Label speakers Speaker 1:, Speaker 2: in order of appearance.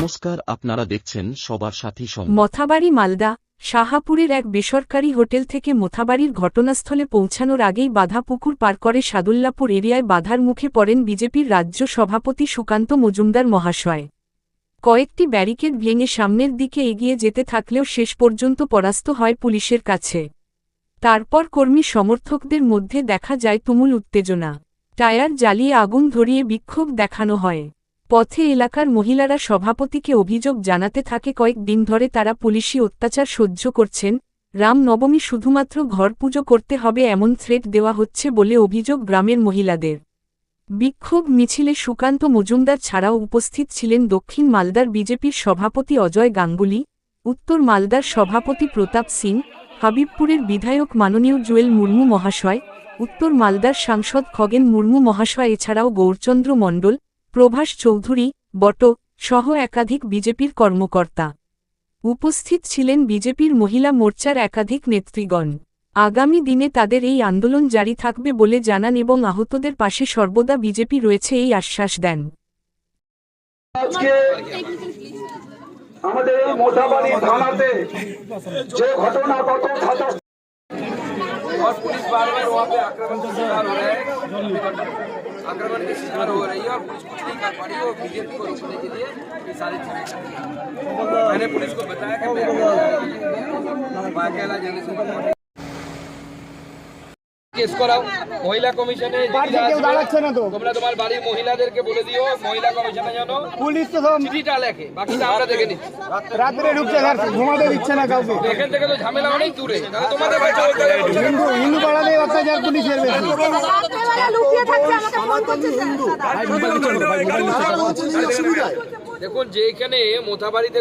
Speaker 1: নমস্কার, আপনারা দেখছেন সবার সাথী
Speaker 2: মথাবাড়ি, মালদা, শাহাপুরের এক বেসরকারি হোটেল থেকে মোথাবাড়ির ঘটনাস্থলে পৌঁছানোর আগেই বাধা পুকুর পার করে সাদুল্লাপুর এরিয়ায় বাধার মুখে পড়েন বিজেপির রাজ্য সভাপতি সুকান্ত মজুমদার মহাশয়। কয়েকটি ব্যারিকেড ভেঙে সামনের দিকে এগিয়ে যেতে থাকলেও শেষ পর্যন্ত পরাস্ত হয় পুলিশের কাছে। তারপর কর্মী সমর্থকদের মধ্যে দেখা যায় তুমুল উত্তেজনা। টায়ার জ্বালিয়ে আগুন ধরিয়ে বিক্ষোভ দেখানো হয়। পথে এলাকার মহিলারা সভাপতিকে অভিযোগ জানাতে থাকে। কয়েক দিন ধরে তারা পুলিশি অত্যাচার সহ্য করছেন। রাম নবমী শুধুমাত্র ঘর পুজো করতে হবে এমন থ্রেট দেওয়া হচ্ছে বলে অভিযোগ গ্রামের মহিলাদের। বিক্ষোভ মিছিলে সুকান্ত মজুমদার ছাড়াও উপস্থিত ছিলেন দক্ষিণ মালদার বিজেপির সভাপতি অজয় গাঙ্গুলি, উত্তর মালদার সভাপতি প্রতাপ সিং, হাবিবপুরের বিধায়ক মাননীয় জুয়েল মুর্মু মহাশয়, উত্তর মালদার সাংসদ খগেন মুর্মু মহাশয়, এছাড়াও গৌরচন্দ্র মণ্ডল প্রভাস চৌধুরী, বট, সহ একাধিক বিজেপির কর্মকর্তা। উপস্থিত ছিলেন বিজেপির মহিলা মোর্চার একাধিক নেতৃগণ। আগামী দিনে তাদের এই আন্দোলন জারি থাকবে বলে জানান এবং আহতদের পাশে সর্বদা বিজেপি রয়েছে এই আশ্বাস দেন।
Speaker 3: আমাদের এই মোথাবাড়ি থানাতে যে ঘটনা গত সাতাশ
Speaker 4: और पुलिस बार बार वहाँ पे आक्रमण का शिकार हो रहा है। आक्रमण के शिकार हो रही है और पुलिस कुछ नहीं कर पा रही है। बीजेपी को रोकने के लिए ये सारी चीज़ें मैंने पुलिस को बताया कि मैं अकेला जाने से কেস করাও মহিলা কমিশনে। তোমরা তোমার বাড়ির মহিলাদেরকে বলে দিও মহিলা কমিশনে যেন
Speaker 5: পুলিশ তো সব
Speaker 4: চিঠিটা লেখে বাকিটা আমরা দেখে নিচ্ছি
Speaker 5: রাত্রে ঢুকছে ঘুমাতে দিচ্ছে না কাউকে
Speaker 4: এখান থেকে তো ঝামেলা অনেক দূরে তোমাদের।
Speaker 5: হিন্দু হিন্দু পাড়াতে অত্যাচার পুলিশের বেশি।
Speaker 4: দেখুন যে এখানে মোথাবাড়িতে